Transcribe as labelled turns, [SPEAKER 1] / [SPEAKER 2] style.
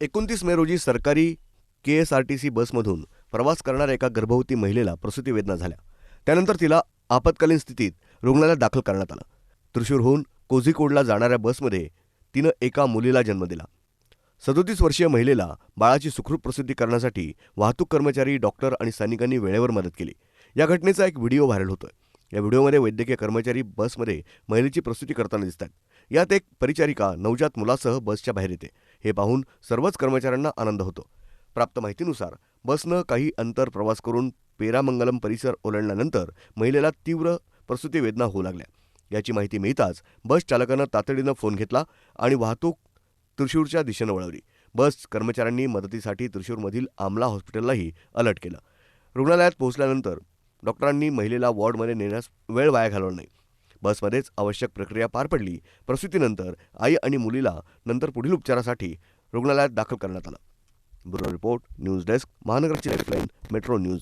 [SPEAKER 1] एकोणतीस मे रोजी सरकारी K S R T C बसमधून प्रवास करणाऱ्या एका गर्भवती महिलेला प्रसूती वेदना झाल्या. त्यानंतर तिला आपत्कालीन स्थितीत रुग्णालयात दाखल करण्यात आलं. त्रिशूरहून कोझिकोडला जाणाऱ्या बसमध्ये तिनं एका मुलीला जन्म दिला. सदोतीस वर्षीय महिलेला बाळाची सुखरूप प्रसिद्धी करण्यासाठी वाहतूक कर्मचारी डॉक्टर आणि सैनिकांनी वेळेवर मदत केली. या घटनेचा एक व्हिडिओ व्हायरल होतोय. या व्हिडिओमध्ये वैद्यकीय कर्मचारी बसमध्ये महिलेची प्रसूती करताना दिसतात. यात एक परिचारिका नवजात मुलासह बसच्या बाहेर येते. हे पाहून सर्वच कर्मचाऱ्यांना आनंद होतो. प्राप्त माहितीनुसार बसनं काही अंतर प्रवास करून पेरामंगलम परिसर ओलांडल्यानंतर महिलेला तीव्र प्रसूती वेदना होऊ लागल्या. याची माहिती मिळताच बस चालकानं तातडीनं फोन घेतला आणि वाहतूक त्रिशूरच्या दिशेनं वळवली. बस कर्मचाऱ्यांनी मदतीसाठी त्रिशूरमधील आमला हॉस्पिटललाही अलर्ट केलं. रुग्णालयात पोहोचल्यानंतर डॉक्टरांनी महिलेला वॉर्डमध्ये नेण्यास वेळ वाया घालवला नाही. बसमध्येच आवश्यक प्रक्रिया पार पडली. प्रसूतीनंतर आई आणि मुलीला नंतर पुढील उपचारासाठी रुग्णालयात दाखल करण्यात आलं. ब्युरो रिपोर्ट न्यूज डेस्क महानगराची लाईफलाईन मेट्रो न्यूज.